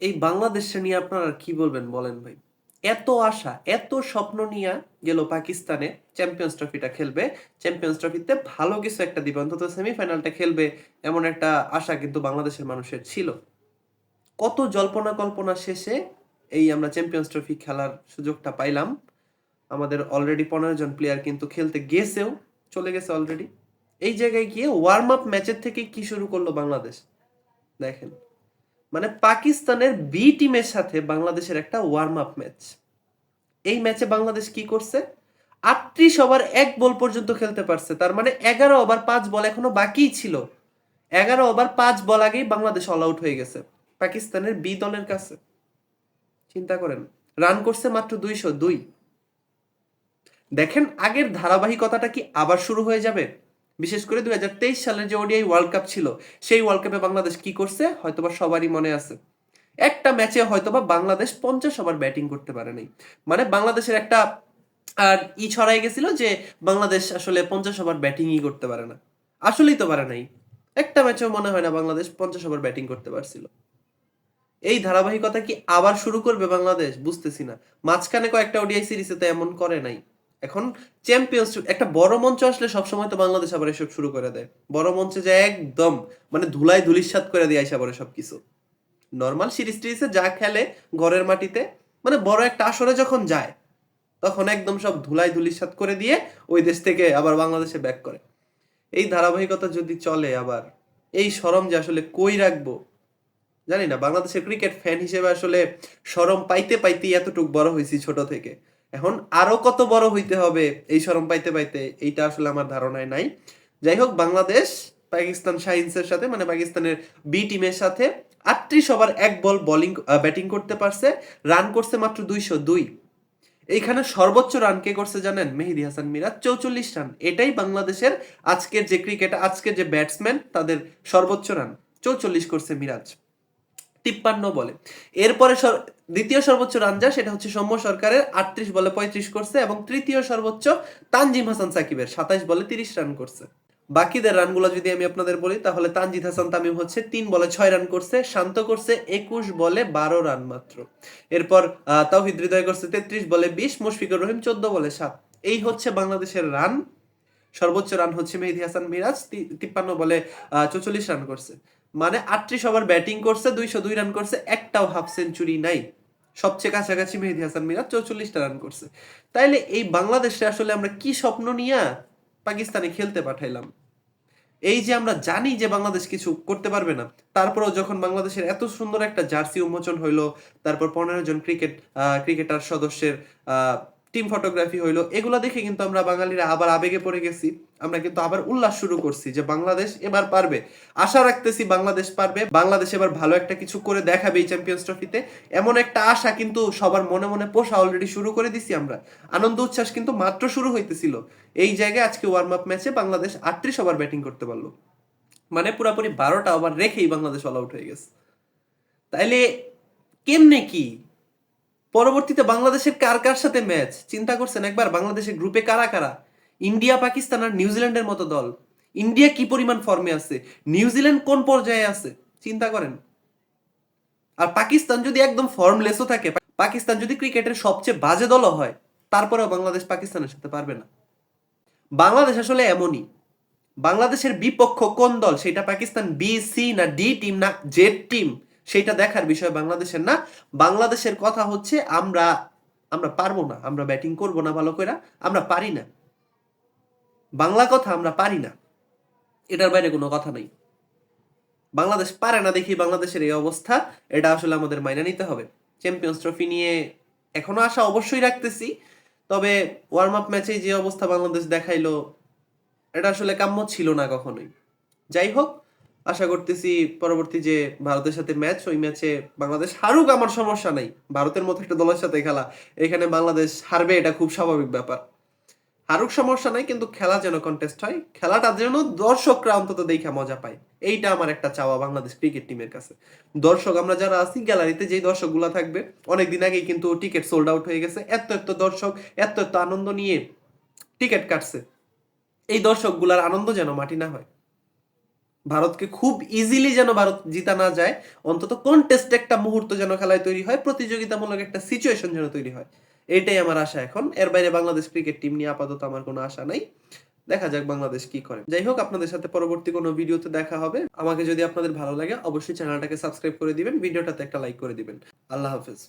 এই বাংলাদেশে নিয়ে আপনারা কি বলবেন বলেন ভাই? এত আশা, এত স্বপ্ন নিয়ে গেল পাকিস্তানে চ্যাম্পিয়ন্স ট্রফিটা খেলবে। চ্যাম্পিয়ন্স ট্রফিতে ভালো কিছু একটা দিবে অন্তত সেমিফাইনালটা খেলবে এমন একটা আশা কিন্তু বাংলাদেশের মানুষের ছিল। কত জল্পনা কল্পনা শেষে এই আমরা চ্যাম্পিয়ন্স ট্রফি খেলার সুযোগটা পাইলাম। আমাদের অলরেডি পনেরো জন প্লেয়ার কিন্তু খেলতে গেছেও, চলে গেছে অলরেডি এই জায়গায় গিয়ে ওয়ার্ম আপ ম্যাচের থেকে কি শুরু করল বাংলাদেশ? দেখেন। মানে পাকিস্তানের বি টিমের সাথে বাংলাদেশের একটা ওয়ার্ম আপ ম্যাচ এই ম্যাচে বাংলাদেশ কি করছে? আটত্রিশ ওভার এক বল পর্যন্ত খেলতে পারছে। তার মানে এগারো ওভার পাঁচ বল এখনও বাকিই ছিল। এগারো ওভার পাঁচ বল আগেই বাংলাদেশ অল আউট হয়ে গেছে, পাকিস্তানের বি দলের কাছে। চিন্তা করেন রান করছে মাত্র দুইশো দুই। দেখেন আগের ধারাবাহিকতাটা কি আবার শুরু হয়ে যাবে? বিশেষ করে দুই হাজার তেইশ সালের যে ওডিআই ওয়ার্ল্ড কাপ ছিল, সেই ওয়ার্ল্ড কাপে বাংলাদেশ কি করছে, হয়তোবা সবারই মনে আছে। একটা ম্যাচে হয়তোবা বাংলাদেশ পঞ্চাশ ওভার ব্যাটিং করতে পারে নাই। মানে বাংলাদেশের একটা, আর ই ছড়াই গেছিল যে বাংলাদেশ আসলে পঞ্চাশ ওভার ব্যাটিংই করতে পারে না। আসলেই তো পারে নাই। একটা ম্যাচেও মনে হয় না বাংলাদেশ পঞ্চাশ ওভার ব্যাটিং করতে পারছিল। এই ধারাবাহিকতা কি আবার শুরু করবে বাংলাদেশ? বুঝতেছি না। মাঝখানে কয়েকটা ওডিআই সিরিজে তো এমন করে নাই। এখন চ্যাম্পিয়ন্স একটা বড় মঞ্চ আসলে সবসময় তো বাংলাদেশ আবার এসব শুরু করে দেয়। বড় মঞ্চে যে একদম মানে ধুলাই ধুলিস্বাদ করে দিয়ে আইসা পরে সবকিছু। নর্মাল সিরিজ টিরিজে যা খেলে ঘরের মাটিতে মানে বড় একটা আসরে যখন যায়, তখন একদম সব ধুলাই ধুলিস্বাদ করে দিয়ে ওই দেশ থেকে আবার বাংলাদেশে ব্যাক করে। এই ধারাবাহিকতা যদি চলে আবার, এই সরম যে আসলে কই রাখব? জানি না, বাংলাদেশের ক্রিকেট ফ্যান হিসেবে আসলে সরম পাইতে পাইতে এতটুক বড় হয়েছি ছোট থেকে। এখন আরও কত বড় হইতে হবে এই সরম পাইতে পাইতে, এইটা আসলে আমার ধারণায় নাই। যাই হোক বাংলাদেশ পাকিস্তান শাহিনসের সাথে মানে পাকিস্তানের বি টিমের সাথে আটত্রিশ ওভার এক বল বোলিং ব্যাটিং করতে পারছে রান করছে মাত্র দুইশো দুই। এইখানে সর্বোচ্চ রান কে করছে জানেন? মেহেদি হাসান মিরাজ, চৌচল্লিশ রান এটাই বাংলাদেশের আজকের যে ক্রিকেট আজকের যে ব্যাটসম্যান তাদের সর্বোচ্চ রান চৌচল্লিশ করছে মিরাজ। তিপ্পান্ন বলে। এরপরে দ্বিতীয় সর্বোচ্চ রান যা সেটা হচ্ছে সৌম্য সরকারের আটত্রিশ বলে পঁয়ত্রিশ করছে এবং তৃতীয় সর্বোচ্চ তানজিম হাসান সাকিবের সাতাইশ বলে তিরিশ রান করছে। বাকিদের রানগুলো যদি আমি আপনাদের বলি, তাহলে তানজিদ হাসান তামিম হচ্ছে তিন বলে ছয় রান করছে, শান্ত করছে একুশ বলে বারো রান মাত্র। এরপর তাওহিদ হৃদয় করছে তেত্রিশ বলে বিশ, মুশফিকুর রহিম চোদ্দ বলে সাত। এই হচ্ছে বাংলাদেশের রান। সর্বোচ্চ রান হচ্ছে মেহেদি হাসান মিরাজ তিপ্পান্ন বলে চৌচল্লিশ রান করছে। মানে আটত্রিশ ওভার ব্যাটিং করছে, দুইশো দুই রান করছে, একটাও হাফ সেঞ্চুরি নাই। সবচেয়ে কাছাকাছি মেহেদি হাসান মিরাজ চৌচল্লিশটা রান করছে। তাইলে এই বাংলাদেশে আসলে আমরা কি স্বপ্ন নিয়ে পাকিস্তানে খেলতে পাঠাইলাম? এই যে আমরা জানি যে বাংলাদেশ কিছু করতে পারবে না, তারপরেও যখন বাংলাদেশের এত সুন্দর একটা জার্সি উন্মোচন হইল, তারপর পনেরো জন ক্রিকেট ক্রিকেটার সদস্যের টিম ফটোগ্রাফি হইল, এগুলো দেখে কিন্তু আমরা বাঙালিরা আবার আবেগে পড়ে গেছি। আমরা কিন্তু আবার উল্লাস শুরু করছি যে বাংলাদেশ এবার পারবে। আশা রাখতেছি বাংলাদেশ পারবে। বাংলাদেশ এবার ভালো একটা কিছু করে দেখাবে এই চ্যাম্পিয়ন্স ট্রফিতে এমন একটা আশা কিন্তু সবার মনে মনে পোষা অলরেডি শুরু করে দিছি আমরা। আনন্দ উচ্ছ্বাস কিন্তু মাত্র শুরু হইতেছিল। এই জায়গায় আজকে ওয়ার্ম আপ ম্যাচে বাংলাদেশ আটত্রিশ ওভার ব্যাটিং করতে পারল। মানে পুরাপুরি বারোটা ওভার রেখেই বাংলাদেশ অল আউট হয়ে গেছে। তাইলে কেমনে কি? পরবর্তীতে বাংলাদেশের কার কার সাথে ম্যাচ? চিন্তা করছেন একবার? বাংলাদেশের গ্রুপে কারা কারা? ইন্ডিয়া, পাকিস্তান আর নিউজিল্যান্ডের মতো দল। ইন্ডিয়া কি পরিমাণ ফর্মে আছে? নিউজিল্যান্ড কোন পর্যায়ে আছে? চিন্তা করেন। আর পাকিস্তান যদি একদম ফর্মলেসও থাকে, পাকিস্তান যদি ক্রিকেটের সবচেয়ে বাজে দলও হয়, তারপরেও বাংলাদেশ পাকিস্তানের সাথে পারবে না। বাংলাদেশ আসলে এমনই। বাংলাদেশের বিপক্ষ কোন দল? সেটা পাকিস্তান বি সি না ডি টিম না জেড টিম সেটা দেখার বিষয় বাংলাদেশের না। বাংলাদেশের কথা হচ্ছে আমরা আমরা পারব না, আমরা ব্যাটিং করব না ভালো করে আমরা পারি না। বাংলা কথা আমরা পারি না, এটার বাইরে কোনো কথা নাই। বাংলাদেশ পারে না দেখি বাংলাদেশের এই অবস্থা, এটা আসলে আমাদের মাইনে নিতে হবে। চ্যাম্পিয়ন্স ট্রফি নিয়ে এখনও আশা অবশ্যই রাখতেছি, তবে ওয়ার্ম আপ ম্যাচে যে অবস্থা বাংলাদেশ দেখাইলো, এটা আসলে কাম্য ছিল না কখনোই। যাই হোক আশা করতেছি পরবর্তী যে ভারতের সাথে ম্যাচ ওই ম্যাচে বাংলাদেশ হারুক, আমার সমস্যা নাই। ভারতের মতো একটা দলের সাথে খেলা, এখানে বাংলাদেশ হারবে, এটা খুব স্বাভাবিক ব্যাপার। হারুক সমস্যা নাই, কিন্তু খেলা যেন কন্টেস্ট হয়, খেলাটা যেন দর্শকরা অন্তত দেখে মজা পায়। এইটা আমার একটা চাওয়া বাংলাদেশ ক্রিকেট টিমের কাছে। দর্শক, আমরা যারা আছি গ্যালারিতে যেই দর্শকগুলো থাকবে, অনেকদিন আগেই কিন্তু টিকিট সোল্ড আউট হয়ে গেছে। এত এত দর্শক এত এত আনন্দ নিয়ে টিকিট কাটছে। এই দর্শকগুলার আনন্দ যেন মাটি না হয়। ভারতকে খুব ইজিলি যেন ভারত জিতা না যায়, অন্তত কন্টেস্ট একটা মুহূর্ত যেন খেলায় তৈরি হয়, প্রতিযোগিতামূলক একটা সিচুয়েশন যেন তৈরি হয়। এটাই আমার আশা এখন। এর বাইরে বাংলাদেশ ক্রিকেট টিম নিয়ে আপাতত আমার কোনো আশা নাই। দেখা যাক বাংলাদেশ কি করে। যাই হোক, আপনাদের সাথে পরবর্তী কোনো ভিডিওতে দেখা হবে। আমাকে যদি আপনাদের ভালো লাগে, অবশ্যই চ্যানেলটাকে সাবস্ক্রাইব করে দিবেন, ভিডিওটাতে একটা লাইক করে দিবেন। আল্লাহ হাফেজ।